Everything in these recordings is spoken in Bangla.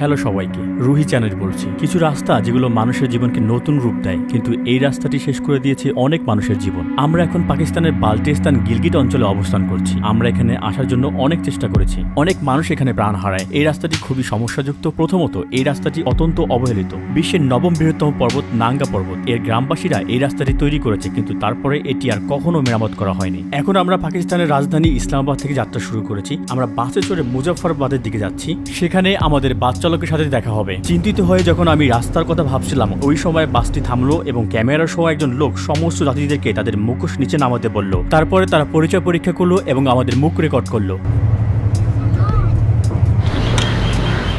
হ্যালো সবাইকে, রুহি চ্যানেল বলছি। কিছু রাস্তা যেগুলো মানুষের জীবনকে নতুন রূপ দেয়, কিন্তু এই রাস্তাটি শেষ করে দিয়েছে অনেক মানুষের জীবন। আমরা এখন পাকিস্তানের বাল্টিস্তান গিলগিট অঞ্চলে অবস্থান করছি। আমরা এখানে আসার জন্য অনেক চেষ্টা করেছি। অনেক মানুষ এখানে প্রাণ হারায়। এই রাস্তাটি খুবই সমস্যাযুক্ত। প্রথমত, এই রাস্তাটি অত্যন্ত অবহেলিত। বিশ্বের নবম বৃহত্তম পর্বত নাঙ্গা পর্বত। এর গ্রামবাসীরা এই রাস্তাটি তৈরি করেছে, কিন্তু তারপরে এটি আর কখনো মেরামত করা হয়নি। এখন আমরা পাকিস্তানের রাজধানী ইসলামাবাদ থেকে যাত্রা শুরু করেছি। আমরা বাসে চড়ে মুজাফরবাদের দিকে যাচ্ছি। সেখানে আমাদের বাস চালকের সাথে দেখা হবে। চিন্তিত হয়ে যখন আমি রাস্তার কথা ভাবছিলাম, ওই সময় বাসটি থামলো এবং ক্যামেরা সহ একজন লোক সমস্ত যাত্রীদেরকে তাদের মুখোশ নিচে নামাতে বলল। তারপরে তারা পরিচয় পরীক্ষা করল এবং আমাদের মুখ রেকর্ড করল।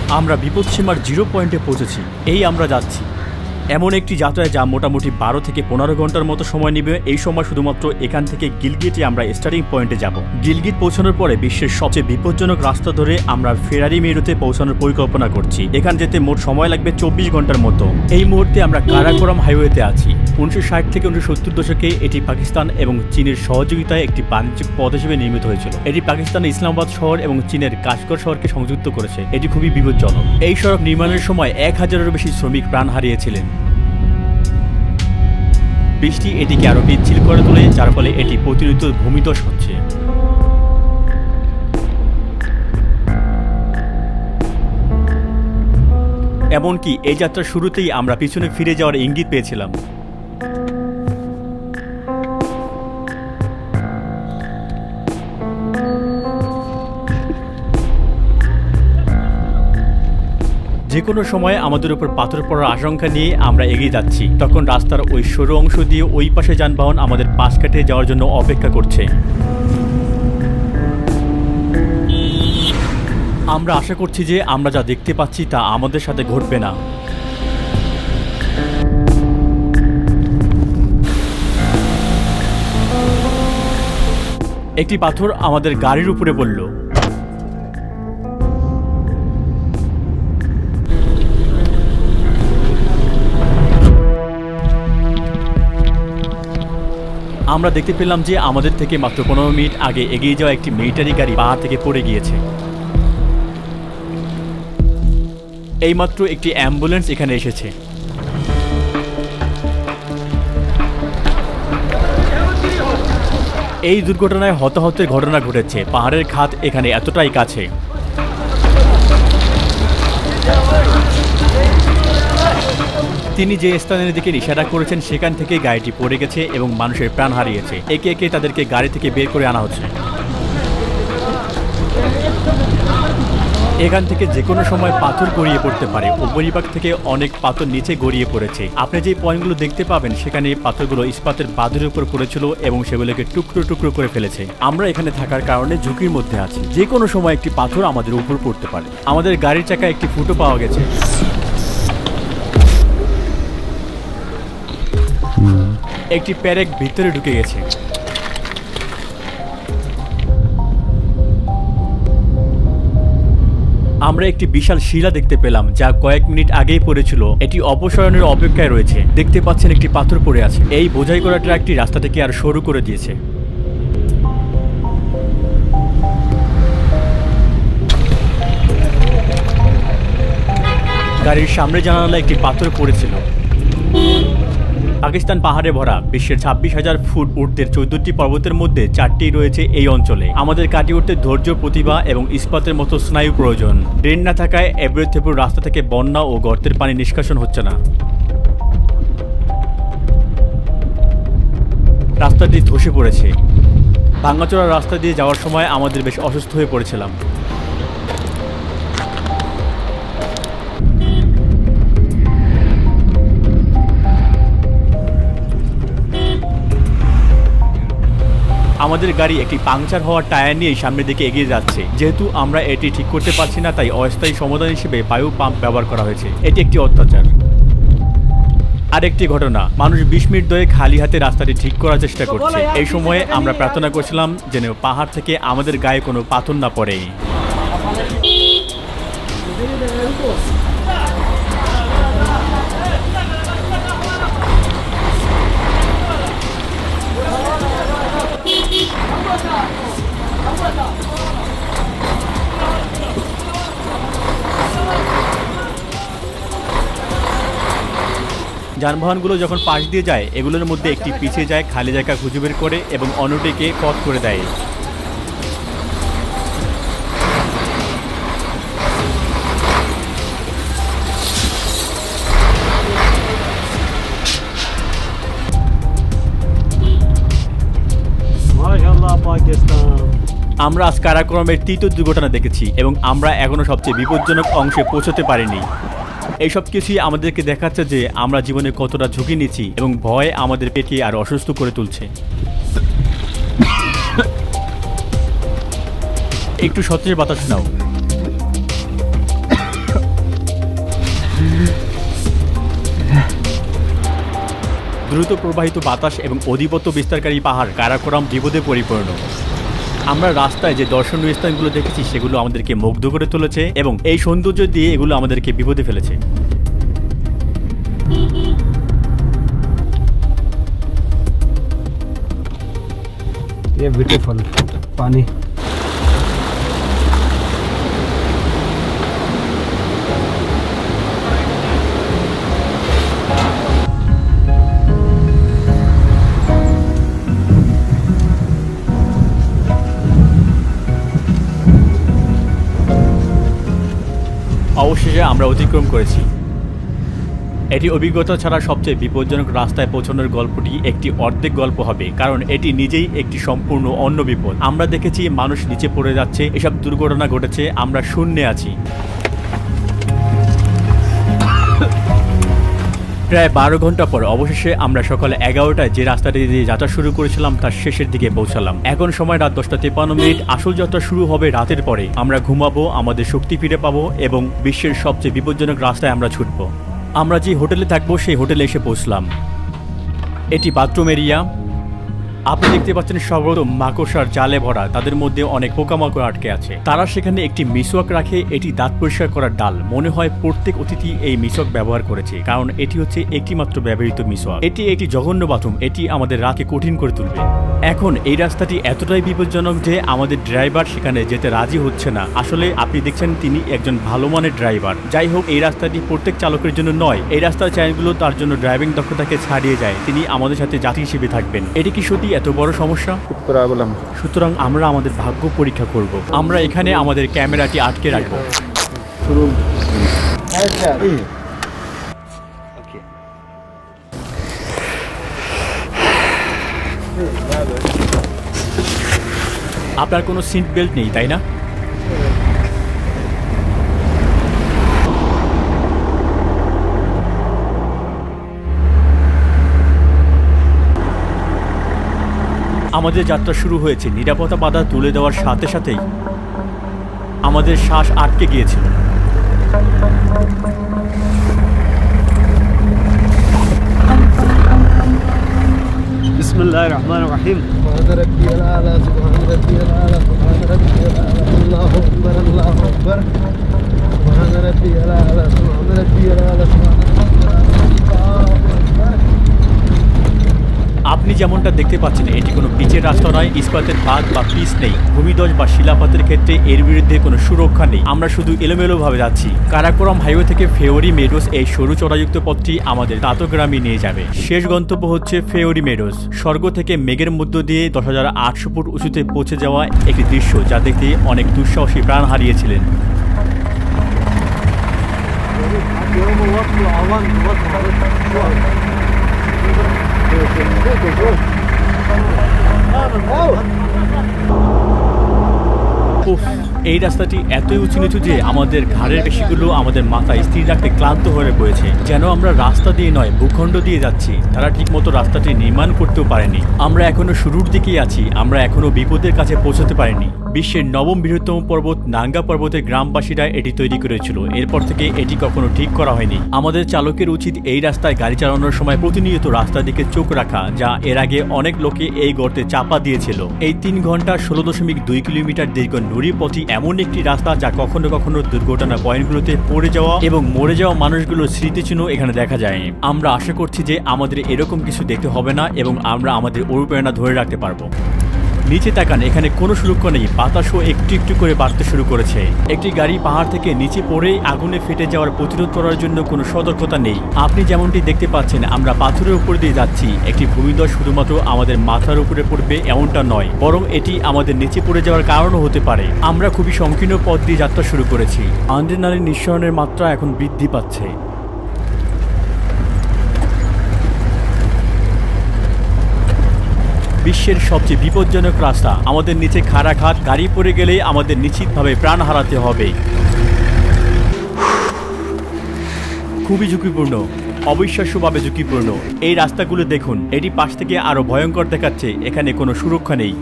আমরা বিপদসীমার জিরো পয়েন্টে পৌঁছেছি। এই আমরা যাচ্ছি। এমন একটি যাত্রায় যা মোটামুটি বারো থেকে পনেরো ঘণ্টার মতো সময় নেবে। এই সময় শুধুমাত্র এখান থেকে গিলগিটে আমরা স্টার্টিং পয়েন্টে যাব। গিলগিট পৌঁছানোর পরে বিশ্বের সবচেয়ে বিপজ্জনক রাস্তা ধরে আমরা ফেরারি মেরুতে পৌঁছানোর পরিকল্পনা করছি। এখান যেতে মোট সময় লাগবে চব্বিশ ঘণ্টার মতো। এই মুহূর্তে আমরা কারাকোরাম হাইওয়েতে আছি। উনিশশো ষাট থেকে উনিশশো সত্তর দশকে এটি পাকিস্তান এবং চীনের সহযোগিতায় একটি বাণিজ্যিক পথ হিসেবে নির্মিত হয়েছিল। এটি পাকিস্তানের ইসলামাবাদ শহর এবং চীনের কাশগড় শহরকে সংযুক্ত করেছে। এটি খুবই বিপজ্জনক। এই সড়ক নির্মাণের সময় এক হাজারেরও বেশি শ্রমিক প্রাণ হারিয়েছিলেন। বৃষ্টি এটিকে আরও পিচ্ছিল করে তোলে, যার ফলে এটি প্রতিনিয়ত ভূমিধস হচ্ছে। এমনকি এই যাত্রার শুরুতেই আমরা পিছনে ফিরে যাওয়ার ইঙ্গিত পেয়েছিলাম। যে কোনো সময় আমাদের উপর পাথর পড়ার আশঙ্কা নিয়ে আমরা এগিয়ে যাচ্ছি। তখন রাস্তার ওই সরু অংশ দিয়ে ওই পাশে যানবাহন আমাদের পাশ কাটে যাওয়ার জন্য অপেক্ষা করছে। আমরা আশা করছি যে আমরা যা দেখতে পাচ্ছি তা আমাদের সাথে ঘটবে না। একটি পাথর আমাদের গাড়ির উপরে পড়ল। আমরা দেখতে পেলাম যে আমাদের থেকে মাত্র পনেরো মিনিট আগে এগিয়ে যাওয়া একটি মিলিটারি গাড়ি পাহাড় থেকে পড়ে গিয়েছে। এইমাত্র একটি অ্যাম্বুলেন্স এখানে এসেছে। এই দুর্ঘটনায় হতাহতের ঘটনা ঘটেছে। পাহাড়ের খাত এখানে এতটাই কাছে। তিনি যে স্থানের দিকে ইশারা করেছেন, সেখান থেকে গাড়িটি পড়ে গেছে এবং মানুষের প্রাণ হারিয়েছে। একে একে তাদেরকে গাড়ি থেকে বের করে আনা হচ্ছে। এখান থেকে যে কোনো সময় পাথর গড়িয়ে পড়তে পারে। উপরিভাগ থেকে অনেক পাথর নিচে গড়িয়ে পড়েছে। আপনি যে পয়েন্টগুলো দেখতে পাবেন, সেখানে পাথরগুলো ইস্পাতের বাঁধের উপর পড়েছিল এবং সেগুলোকে টুকরো টুকরো করে ফেলেছে। আমরা এখানে থাকার কারণে ঝুঁকির মধ্যে আছি। যে কোনো সময় একটি পাথর আমাদের উপর পড়তে পারে। আমাদের গাড়ির চাকায় একটি ফুটো পাওয়া গেছে। একটি প্যারেক ভিতরে ঢুকে গেছে। আমরা একটি বিশাল শিলা দেখতে পেলাম, যা কয়েক মিনিট আগেই পড়েছিল। এটি অপসারণের অপেক্ষায় রয়েছে। দেখতে পাচ্ছেন একটি পাথর পড়ে আছে। এই বোঝাই করা ট্রাকটি রাস্তাটাকে আর সরু করে দিয়েছে। গাড়ির সামনে জানালা একটি পাথর পড়েছিল। পাকিস্তান পাহাড়ে ভরা বিশ্বের ছাব্বিশ হাজার ফুট ঊর্ধ্বের চোদ্দটি পর্বতের মধ্যে চারটি রয়েছে এই অঞ্চলে। আমাদের কাটিয়ে উঠতে ধৈর্য, প্রতিভা এবং ইস্পাতের মতো স্নায়ু প্রয়োজন। ড্রেন না থাকায় এবড়োথেপুর রাস্তা থেকে বন্যা ও গর্তের পানি নিষ্কাশন হচ্ছে না। রাস্তাটি ধসে পড়েছে। ভাঙ্গাচোরা রাস্তা দিয়ে যাওয়ার সময় আমাদের বেশ অসুস্থ হয়ে পড়েছিলাম। আমাদের গাড়ি একটি পাংচার হওয়া টায়ার নিয়ে সামনের দিকে এগিয়ে যাচ্ছে। যেহেতু আমরা এটি ঠিক করতে পারছি না, তাই অস্থায়ী সমাধান হিসেবে বায়ু পাম্প ব্যবহার করা হয়েছে। এটি একটি অত্যাচার। আরেকটি ঘটনা, মানুষ বিশ মিনিট ধরে খালি হাতে রাস্তাটি ঠিক করার চেষ্টা করছে। এই সময়ে আমরা প্রার্থনা করছিলাম যেন পাহাড় থেকে আমাদের গায়ে কোনো পাথর না পড়ে। যানবাহনগুলো যখন পাশ দিয়ে যায়, এগুলোর মধ্যে একটি পিছিয়ে যায়, খালি জায়গা খুঁজে বের করে এবং অন্যটিকে পথ করে দেয়। আমরা আজ কারাক্রমের তৃতীয় দুর্ঘটনা দেখেছি এবং আমরা এখনও সবচেয়ে বিপজ্জনক অংশে পৌঁছতে পারিনি। এইসব কিছুই আমাদেরকে দেখাচ্ছে যে আমরা জীবনে কতটা ঝুঁকি নিচ্ছি এবং ভয় আমাদের পেটকে আর অসুস্থ করে তুলছে। একটু সতেজ বাতাস নাও। দ্রুত প্রবাহিত বাতাস এবং অধিপত্য বিস্তারকারী পাহাড় কারাকোরাম বিপদে পরিপূর্ণ। আমরা রাস্তায় যে দর্শনীয় স্থানগুলো দেখেছি সেগুলো আমাদেরকে মুগ্ধ করে তুলেছে এবং এই সৌন্দর্য দিয়ে এগুলো আমাদেরকে বিপদে ফেলেছে ये ब्यूटीफुल पानी আমরা অতিক্রম করেছি। এটি অভিজ্ঞতা ছাড়া সবচেয়ে বিপজ্জনক রাস্তায় পৌঁছানোর গল্পটি একটি অর্ধেক গল্প হবে, কারণ এটি নিজেই একটি সম্পূর্ণ অন্য বিপদ। আমরা দেখেছি মানুষ নিচে পড়ে যাচ্ছে, এসব দুর্ঘটনা ঘটেছে, আমরা শূন্যে আছি। প্রায় বারো ঘণ্টা পর অবশেষে আমরা সকাল এগারোটায় যে রাস্তাটি দিয়ে যাত্রা শুরু করেছিলাম, তার শেষের দিকে পৌঁছালাম। এখন সময় রাত দশটা তেপান্ন মিনিট। আসল যাত্রা শুরু হবে রাতের পরে। আমরা ঘুমাবো, আমাদের শক্তি ফিরে পাবো এবং বিশ্বের সবচেয়ে বিপজ্জনক রাস্তায় আমরা ছুটবো। আমরা যে হোটেলে থাকব, সেই হোটেলে এসে পৌঁছলাম। এটি বাথরুম এরিয়া। আপনি দেখতে পাচ্ছেন সর্বত মাকড়সার জালে ভরা, তাদের মধ্যে অনেক পোকামাকড় আটকে আছে। তারা সেখানে একটি মিসওয়াক রাখে, এটি দাঁত পরিষ্কার করার ডাল। মনে হয় প্রত্যেক অতিথি এই মিসওয়াক ব্যবহার করেছে, কারণ এটি হচ্ছে একটি মাত্র ব্যবহৃত মিসওয়াক। এটি একটি জঘন্য বাথরুম, এটি আমাদের রাতকে কঠিন করে তুলবে। এখন এই রাস্তাটি এতটাই বিপজ্জনক যে আমাদের ড্রাইভার সেখানে যেতে রাজি হচ্ছে না। আসলে আপনি দেখছেন তিনি একজন ভালো মানের ড্রাইভার। যাই হোক, এই রাস্তাটি প্রত্যেক চালকের জন্য নয়, এই রাস্তার চ্যানেলগুলো তার জন্য ড্রাইভিং দক্ষতাকে ছাড়িয়ে যায়। তিনি আমাদের সাথে যাত্রী হিসেবে থাকবেন। এটি কি সত্যি এত বড় সমস্যা? প্রবলেম সুতরাং আমরা আমাদের ভাগ্য পরীক্ষা করব। আমরা এখানে আমাদের ক্যামেরাটি আটকে রাখব। আপনার কোনো সিট বেল্ট নেই তাই না? আমাদের যাত্রা শুরু হয়েছে। নিরাপত্তা বাধা তুলে দেওয়ার সাথে সাথেই আমাদের শ্বাস আটকে গিয়েছিল। রহমান রাহিম। আল্লাহ আপনি যেমনটা দেখতে পাচ্ছেন এটি কোনো পিচের রাস্তা নয় ইস্পাতের পাত বা পিচ নেই ভূমিদশ বা শিলাপাতের ক্ষেত্রে এর বিরুদ্ধে কোনো সুরক্ষা নেই আমরা শুধু এলোমেলোভাবে যাচ্ছি কারাকোরাম হাইওয়ে থেকে ফেওরি মেডোস এই সরু চড়াযুক্ত পথটি আমাদের তাতগ্রামে নিয়ে যাবে শেষ গন্তব্য হচ্ছে ফেওরি মেডোস স্বর্গ থেকে মেঘের মধ্য দিয়ে দশ হাজার আটশো ফুট উঁচুতে পৌঁছে যাওয়া একটি দৃশ্য যা দেখতে অনেক দুঃসাহসী প্রাণ হারিয়েছিলেন يوم وقت العوان وقت এই রাস্তাটি এতই উঁচু নিচু যে আমাদের ঘাড়ের পেশিগুলো আমাদের মাথায় স্থির রাখতে ক্লান্ত হয়ে পড়েছে। যেন আমরা রাস্তা দিয়ে নয়, ভূখণ্ড দিয়ে যাচ্ছি। তারা ঠিকমতো রাস্তাটি নির্মাণ করতেও পারেনি। আমরা এখনও শুরুর দিকেই আছি। আমরা এখনও বিপদের কাছে পৌঁছতে পারিনি। বিশ্বের নবম বৃহত্তম পর্বত নাঙ্গা পর্বতের গ্রামবাসীরা এটি তৈরি করেছিল। এরপর থেকে এটি কখনো ঠিক করা হয়নি। আমাদের চালকের উচিত এই রাস্তায় গাড়ি চালানোর সময় প্রতিনিয়ত রাস্তার দিকে চোখ রাখা, যা এর আগে অনেক লোকে এই গর্তে চাপা দিয়েছিল। এই তিন ঘণ্টা ষোলো দশমিক দুই কিলোমিটার দীর্ঘ নুড়ি পথই এমন একটি রাস্তা, যা কখনো কখনো দুর্ঘটনা পয়েন্টগুলোতে পড়ে যাওয়া এবং মরে যাওয়া মানুষগুলোর স্মৃতিচিহ্ন এখানে দেখা যায় আমরা আশা করছি যে আমাদের এরকম কিছু দেখতে হবে না এবং আমরা আমাদের অনুপ্রেরণা ধরে রাখতে পারব। নিচে তাকান, এখানে কোনো সুরক্ষা নেই। বাতাসও একটু একটু করে বাড়তে শুরু করেছে। একটি গাড়ি পাহাড় থেকে নিচে পড়ে আগুনে ফেটে যাওয়ার প্রতিরোধ করার জন্য কোনো সতর্কতা নেই। আপনি যেমনটি দেখতে পাচ্ছেন, আমরা পাথরের উপর দিয়ে যাচ্ছি। একটি ভূমিধস শুধুমাত্র আমাদের মাথার উপরে পড়বে এমনটা নয়, বরং এটি আমাদের নিচে পড়ে যাওয়ার কারণও হতে পারে। আমরা খুবই সংকীর্ণ পথ দিয়ে যাত্রা শুরু করেছি। আন্দ্রেনালিন নিঃসরণের মাত্রা এখন বৃদ্ধি পাচ্ছে। বিশ্বের সবচেয়ে বিপজ্জনক রাস্তা। আমাদের নিচে খাড়া খাত গাড়ি পড়ে গেলে আমাদের নিশ্চিতভাবে প্রাণ হারাতে হবে। খুবই ঝুঁকিপূর্ণ, অবিশ্বাস্যভাবে ঝুঁকিপূর্ণ। এই রাস্তাগুলো দেখুন, এটি পাশ থেকে আরও ভয়ঙ্কর দেখাচ্ছে, এখানে কোনো সুরক্ষা নেই।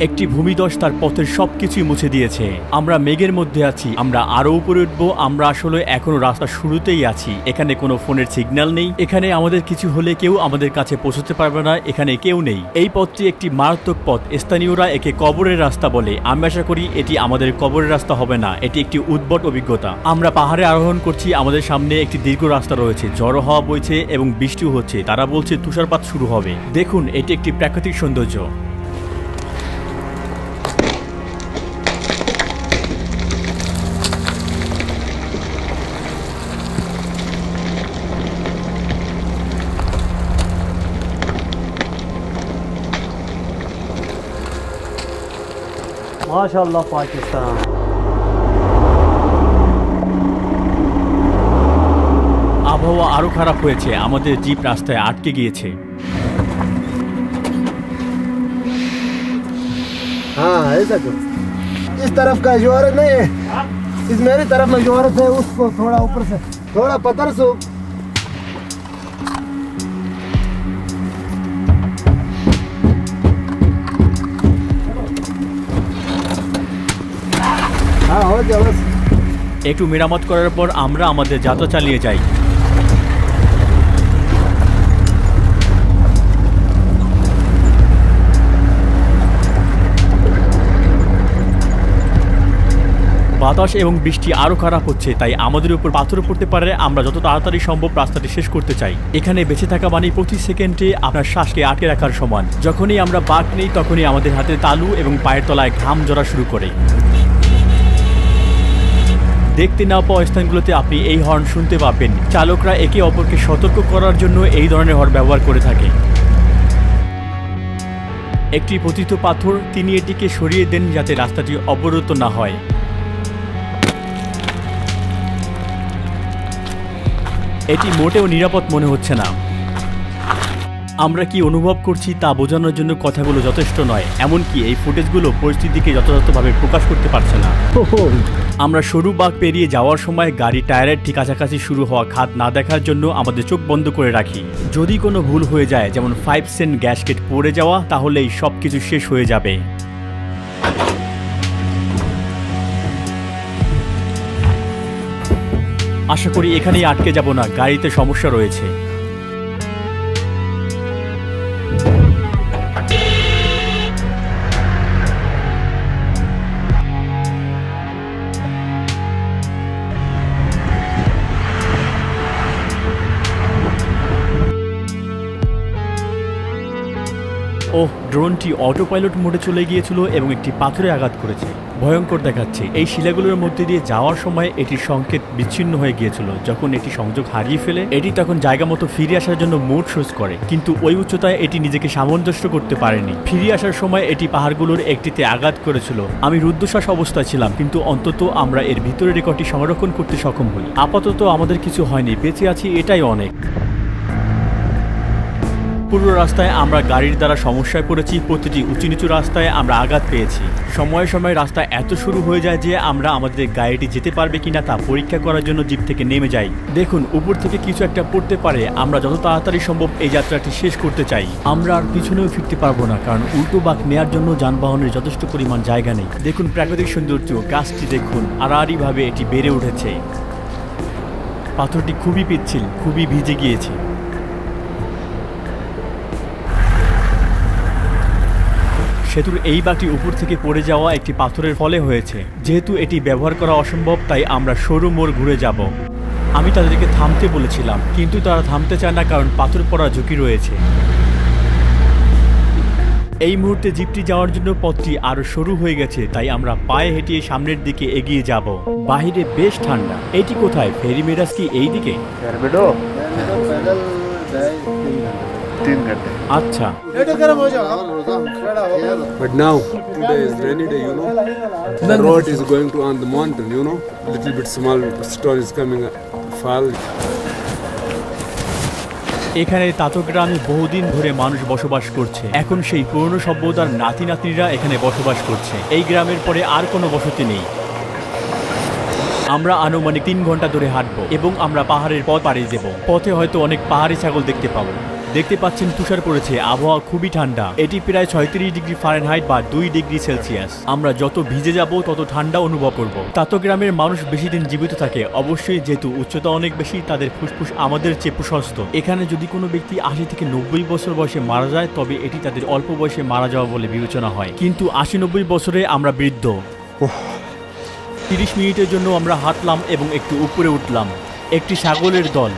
একটি ভূমিদশ তার পথের সবকিছুই মুছে দিয়েছে। আমরা মেঘের মধ্যে আছি, আমরা আরও উপরে উঠবো, আমরা আসলে এখনও রাস্তা শুরুতেই আছি। এখানে কোনো ফোনের সিগন্যাল নেই, এখানে আমাদের কিছু হলে কেউ আমাদের কাছে পৌঁছতে পারবে না, এখানে কেউ নেই। এই পথটি একটি মারাত্মক পথ, স্থানীয়রা একে কবরের রাস্তা বলে। আমি আশা করি এটি আমাদের কবরের রাস্তা হবে না, এটি একটি উদ্ভট অভিজ্ঞতা। আমরা পাহাড়ে আরোহণ করছি, আমাদের সামনে একটি দীর্ঘ রাস্তা রয়েছে জড়ো হওয়া বইছে এবং বৃষ্টিও হচ্ছে। তারা বলছে তুষারপাত শুরু হবে। দেখুন, এটি একটি প্রাকৃতিক সৌন্দর্য। माशाल्लाह पाकिस्तान আবহাওয়া আরো খারাপ হয়েছে আমাদের জিপ রাস্তায় আটকে গিয়েছে हाँ ऐसा करो इस तरफ का जोहरत नहीं है इस मेरी तरफ में जोहरत है उसको थोड़ा ऊपर से थोड़ा पत्थर से একটু মেরামত করার পর আমরা আমাদের যাত্রা চালিয়ে যাই। বাতাস এবং বৃষ্টি আরও খারাপ হচ্ছে, তাই আমাদের উপর পাথর পড়তে পারে। আমরা যত তাড়াতাড়ি সম্ভব রাস্তাটি শেষ করতে চাই। এখানে বেঁচে থাকা মানে প্রতি সেকেন্ডে আপনার শ্বাসকে আটকে রাখার সমান। যখনই আমরা বাঘ নেই, তখনই আমাদের হাতে তালু এবং পায়ের তলায় ঘাম জড়া শুরু করে। দেখতে না পাওয়া স্থানগুলোতে আপনি এই হর্ন শুনতে পাবেন। চালকরা একে অপরকে সতর্ক করার জন্য এই ধরনের হর্ন ব্যবহার করে থাকে। একটি পতিত পাথর, তিনি এটিকে সরিয়ে দেন যাতে রাস্তাটি অবরত না হয়। এটি মোটেও নিরাপদ মনে হচ্ছে না। আমরা কি অনুভব করছি তা বোঝানোর জন্য কথাগুলো যথেষ্ট নয় এমনকি এই ফুটেজগুলো পরিস্থিতিকে যথাযথভাবে প্রকাশ করতে পারছে না। আমরা সরু বাঘ পেরিয়ে যাওয়ার সময় গাড়ি টায়ারের ঠিক কাছাকাছি শুরু হওয়া খাত না দেখার জন্য আমাদের চোখ বন্ধ করে রাখি। যদি কোনো ভুল হয়ে যায় যেমন ফাইভ সেন্ট গ্যাসকেট পড়ে যাওয়া তাহলেই সব কিছু শেষ হয়ে যাবে। আশা করি এখানেই আটকে যাব না গাড়িতে সমস্যা রয়েছে। ড্রোনটি অটো পাইলট মোডে চলে গিয়েছিল এবং একটি পাথরে আঘাত করেছে। ভয়ঙ্কর দেখাচ্ছে। এই শিলাগুলোর মধ্যে দিয়ে যাওয়ার সময় এটির সংকেত বিচ্ছিন্ন হয়ে গিয়েছিল। যখন এটি সংযোগ হারিয়ে ফেলে, এটি তখন জায়গা মতো ফিরে আসার জন্য মোড সোজ করে। কিন্তু ওই উচ্চতায় এটি নিজেকে সামঞ্জস্য করতে পারেনি। ফিরে আসার সময় এটি পাহাড়গুলোর একটিতে আঘাত করেছিল। আমি রুদ্ধশ্বাস অবস্থায় ছিলাম, কিন্তু অন্তত আমরা এর ভিতরে রেকর্ডটি সংরক্ষণ করতে সক্ষম হই। আপাতত আমাদের কিছু হয়নি, বেঁচে আছি এটাই অনেক। পুরো রাস্তায় আমরা গাড়ির দ্বারা সমস্যায় পড়েছি, প্রতিটি উঁচু নিচু রাস্তায় আমরা আঘাত পেয়েছি। সময়ে সময়ে রাস্তা এত শুরু হয়ে যায় যে আমরা আমাদের গাড়িটি যেতে পারবে কিনা তা পরীক্ষা করার জন্য জিপ থেকে নেমে যাই। দেখুন, উপর থেকে কিছু একটা পড়তে পারে, আমরা যত তাড়াতাড়ি সম্ভব এই যাত্রাটি শেষ করতে চাই। আমরা আর পিছনেও ফিরতে পারব না, কারণ উল্টো বাঁক নেয়ার জন্য যানবাহনের যথেষ্ট পরিমাণ জায়গা নেই। দেখুন, প্রাকৃতিক সৌন্দর্য, গাছটি দেখুন, আড়াআড়িভাবে এটি বেড়ে উঠেছে। পাথরটি খুবই পিচ্ছিল, খুবই ভিজে গিয়েছে। সেতুর এই বাটি উপর থেকে পড়ে যাওয়া একটি পাথরের ফলে হয়েছে যেহেতু এটি ব্যবহার করা অসম্ভব তাই আমরা সরু মোড় ঘুরে যাব আমি তাদেরকে থামতে বলেছিলাম কিন্তু তারা থামতে চায় না কারণ পাথর পড়ার ঝুঁকি রয়েছে এই মুহূর্তে জিপটি যাওয়ার জন্য পথটি আরও সরু হয়ে গেছে তাই আমরা পায়ে হেঁটিয়ে সামনের দিকে এগিয়ে যাব বাহিরে বেশ ঠান্ডা এটি কোথায় ফেরি মেরাজ কি এই দিকে तीन घंटे আচ্ছা लेटो गर्म हो जाओ रोजा खड़ा हो गया But now, today is rainy day, you know. The road is going to on the mountain, you know. Little bit small stone is coming, uh, fall. এখানে তাতো গ্রামে বহুদিন ধরে মানুষ বসবাস করছে এখন সেই পুরনো সভ্যতার নাতি নাতনিরা এখানে বসবাস করছে এই গ্রামের পরে আর কোনো বসতি নেই আমরা আনুমানিক তিন ঘন্টা ধরে হাঁটবো এবং আমরা পাহাড়ের পথ পাড়িয়ে দেব পথে হয়তো অনেক পাহাড়ি ছাগল দেখতে পাবো দেখতে পাচ্ছেন তুষার পড়েছে আবহাওয়া খুবই ঠান্ডা। এটি প্রায় ছয়ত্রিশ ডিগ্রি ফারেনহাইট বা দুই ডিগ্রি সেলসিয়াস। আমরা যত ভিজে যাব তত ঠান্ডা অনুভব করব। তাতো গ্রামের মানুষ বেশি দিন জীবিত থাকে অবশ্যই যেহেতু উচ্চতা অনেক বেশি তাদের ফুসফুস আমাদের চেয়ে প্রশস্ত। এখানে যদি কোনো ব্যক্তি আশি থেকে নব্বই বছর বয়সে মারা যায় তবে এটি তাদের অল্প বয়সে মারা যাওয়া বলে বিবেচনা হয়। কিন্তু আশি নব্বই বছরে আমরা বৃদ্ধ। তিরিশ মিনিটের জন্য আমরা হাঁটলাম এবং একটু উপরে উঠলাম। একটি ছাগলের দল।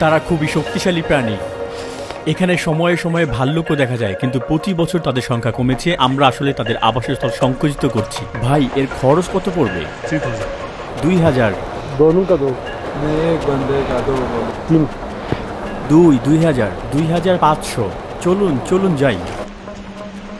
তারা খুবই শক্তিশালী প্রাণী। এখানে সময়ে সময়ে ভাল্লুকও দেখা যায় কিন্তু প্রতি বছর তাদের সংখ্যা কমেছে। আমরা আসলে তাদের আবাসস্থল সংকুচিত করছি। ভাই এর খরচ কত পড়বে? দুই হাজার। দুই দুই হাজার। দুই হাজার পাঁচশো। চলুন চলুন যাই।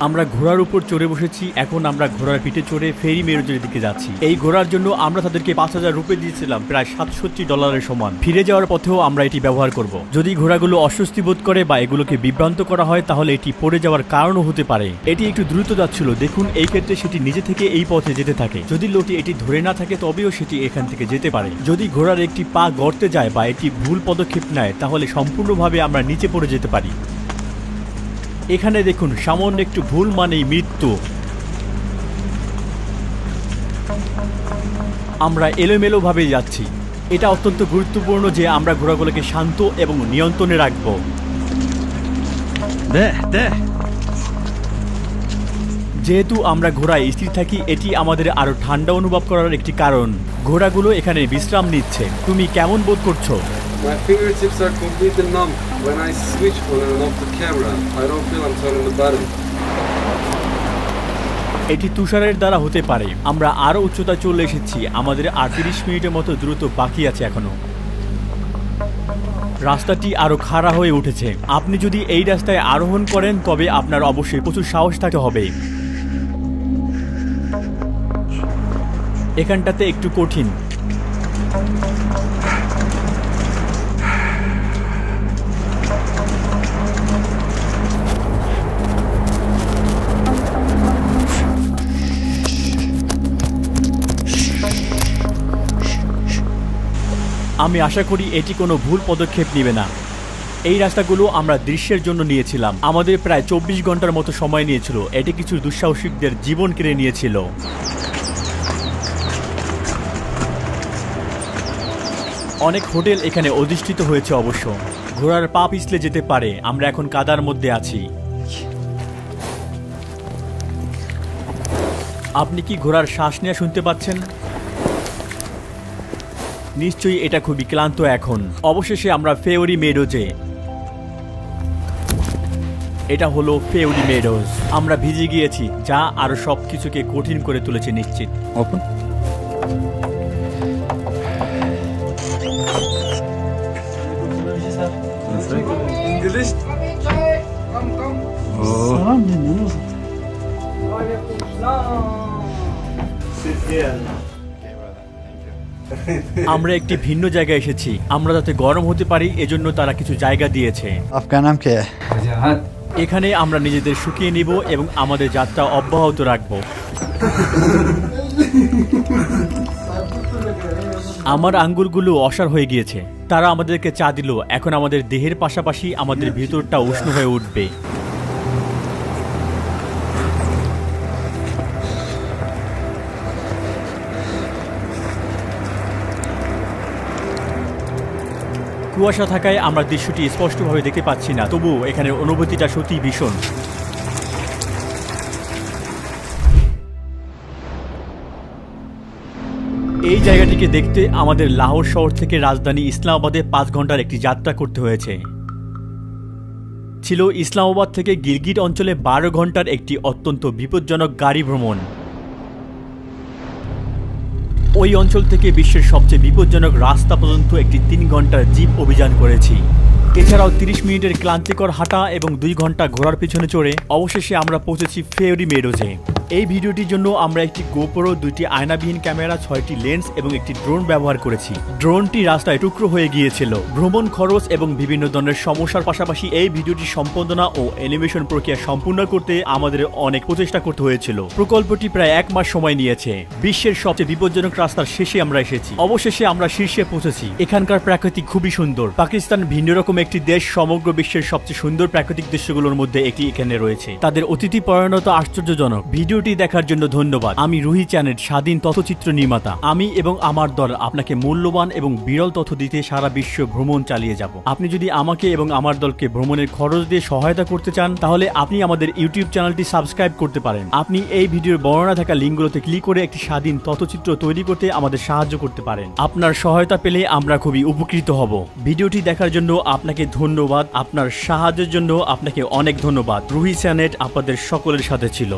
আমরা ঘোড়ার উপর চড়ে বসেছি, এখন আমরা ঘোড়ার পিঠে চড়ে ফেরি মেরুজের দিকে যাচ্ছি। এই ঘোড়ার জন্য আমরা তাদেরকে পাঁচ হাজার রুপে দিয়েছিলাম, প্রায় সাতষট্টি ডলারের সমান। ফিরে যাওয়ার পথেও আমরা এটি ব্যবহার করব। যদি ঘোড়াগুলো অস্বস্তি বোধ করে বা এগুলোকে বিভ্রান্ত করা হয়, তাহলে এটি পড়ে যাওয়ার কারণও হতে পারে। এটি একটু দ্রুত যাচ্ছিল। দেখুন, এই ক্ষেত্রে সেটি নিজে থেকে এই পথে যেতে থাকে। যদি লোটি এটি ধরে না থাকে, তবেও সেটি এখান থেকে যেতে পারে। যদি ঘোড়ার একটি পা গড়তে যায় বা এটি ভুল পদক্ষেপ নেয়, তাহলে সম্পূর্ণভাবে আমরা নিচে পড়ে যেতে পারি। এখানে দেখুন সামান্য একটু ভুল মানেই মৃত্যু। আমরা এলোমেলোভাবে যাচ্ছি। এটা অত্যন্ত গুরুত্বপূর্ণ যে আমরা ঘোড়াগুলোকে শান্ত এবং নিয়ন্ত্রণে রাখব। যেহেতু আমরা ঘোড়ায় স্থির থাকি এটি আমাদের আরও ঠান্ডা অনুভব করার একটি কারণ। ঘোড়াগুলো এখানে বিশ্রাম নিচ্ছে। তুমি কেমন বোধ করছ? My fingertips are completely numb. When I switch on and off the camera, I don't feel I'm turning the button. এটি তুষারের দ্বারা হতে পারে। আমরা আরও উচ্চতা চলে এসেছি। আমাদের আটত্রিশ মিনিটের মতো দ্রুত বাকি আছে এখনও। রাস্তাটি আরও খাড়া হয়ে উঠেছে। আপনি যদি এই রাস্তায় আরোহণ করেন তবে আপনার অবশ্যই প্রচুর সাহস থাকতে হবে। এখানটাতে একটু কঠিন। আমি আশা করি এটি কোনো ভুল পদক্ষেপ নেবে না। এই রাস্তাগুলো আমরা দৃশ্যের জন্য নিয়েছিলাম। আমাদের প্রায় চব্বিশ ঘণ্টার মতো সময় নিয়েছিল। এটি কিছু দুঃসাহসিকদের জীবন কেড়ে নিয়েছিল। অনেক হোটেল এখানে অধিষ্ঠিত হয়েছে অবশ্য। ঘোড়ার পা পিছলে যেতে পারে। আমরা এখন কাদার মধ্যে আছি। আপনি কি ঘোড়ার শ্বাস নেওয়া শুনতে পাচ্ছেন? নিশ্চয়ই এটা খুবই ক্লান্ত এখন। অবশেষে আমরা ফেওরি মেডোজে। এটা হলো ফেওরি মেডোজ। আমরা ভিজে গিয়েছি যা আরও সব কিছুকে কঠিন করে তুলেছে নিশ্চিত। Open English? আমরা একটি ভিন্ন জায়গায় এসেছি। আমরা যাতে গরম হতে পারি এজন্য তারা কিছু জায়গা দিয়েছে। নাম কে? এখানে আমরা নিজেদের শুকিয়ে নিব এবং আমাদের যাত্রা অব্যাহত রাখব। আমার আঙ্গুরগুলো অসার হয়ে গিয়েছে। তারা আমাদেরকে চা দিল। এখন আমাদের দেহের পাশাপাশি আমাদের ভিতরটা উষ্ণ হয়ে উঠবে। কুয়াশা থাকায় আমরা দৃশ্যটি স্পষ্টভাবে দেখতে পাচ্ছি না তবুও এখানে অনুভূতিটা সত্যি ভীষণ। এই জায়গাটিকে দেখতে আমাদের লাহোর শহর থেকে রাজধানী ইসলামাবাদে পাঁচ ঘণ্টার একটি যাত্রা করতে হয়েছে। ছিল ইসলামাবাদ থেকে গিলগিট অঞ্চলে বারো ঘণ্টার একটি অত্যন্ত বিপজ্জনক গাড়ি ভ্রমণ। ওই অঞ্চল থেকে বিশ্বের সবচেয়ে বিপজ্জনক রাস্তা পর্যন্ত একটি তিন ঘণ্টার জিপ অভিযান করেছি। এছাড়াও তিরিশ মিনিটের ক্লান্তিকর হাঁটা এবং দুই ঘণ্টা ঘোরার পিছনে চড়ে অবশেষে আমরা পৌঁছেছি ফেউরি মেডোজে এই ভিডিওটির জন্য আমরা একটি গোপরো, দুইটি আয়নাবিহীন ক্যামেরা, ছয়টি লেন্স এবং একটি ড্রোন ব্যবহার করেছি। ড্রোনটি রাস্তায় টুকরো হয়ে গিয়েছিল। ভ্রমণ খরচ এবং বিভিন্ন ধরনের সমস্যার পাশাপাশি এই ভিডিওটি সম্পাদনা ও অ্যানিমেশন প্রক্রিয়া সম্পূর্ণ করতে আমাদের অনেক প্রচেষ্টা করতে হয়েছিল। প্রকল্পটি প্রায় এক মাস সময় নিয়েছে। বিশ্বের সবচেয়ে বিপজ্জনক রাস্তার শেষে আমরা এসেছি। অবশেষে আমরা শীর্ষে পৌঁছেছি। এখানকার প্রাকৃতিক খুবই সুন্দর। পাকিস্তান ভিন্ন রকম একটি দেশ, সমগ্র বিশ্বের সবচেয়ে সুন্দর প্রাকৃতিক দৃশ্যগুলোর মধ্যে একটি এখানে রয়েছে। তাদের অতিথি পরায়ণতা আশ্চর্যজনক। ভিডিওটি দেখার জন্য ধন্যবাদ। আমি রুহি চ্যানেল স্বাধীন তথ্যচিত্র নির্মাতা। আমি এবং আমার দল আপনাকে মূল্যবান এবং বিরল তথ্য দিতে সারা বিশ্ব ভ্রমণ চালিয়ে যাব। আপনি যদি আমাকে এবং আমার দলকে ভ্রমণের খরচ দিয়ে সহায়তা করতে চান, তাহলে আপনি আমাদের ইউটিউব চ্যানেলটি সাবস্ক্রাইব করতে পারেন। আপনি এই ভিডিওর বর্ণনা থাকা লিঙ্কগুলোতে ক্লিক করে একটি স্বাধীন তথ্যচিত্র তৈরি করতে আমাদের সাহায্য করতে পারেন। আপনার সহায়তা পেলে আমরা খুবই উপকৃত হব। ভিডিওটি দেখার জন্য আপনাকে ধন্যবাদ। আপনার সাহায্যের জন্য আপনাকে অনেক ধন্যবাদ। রুহি চ্যানেট আপনাদের সকলের সাথে ছিল।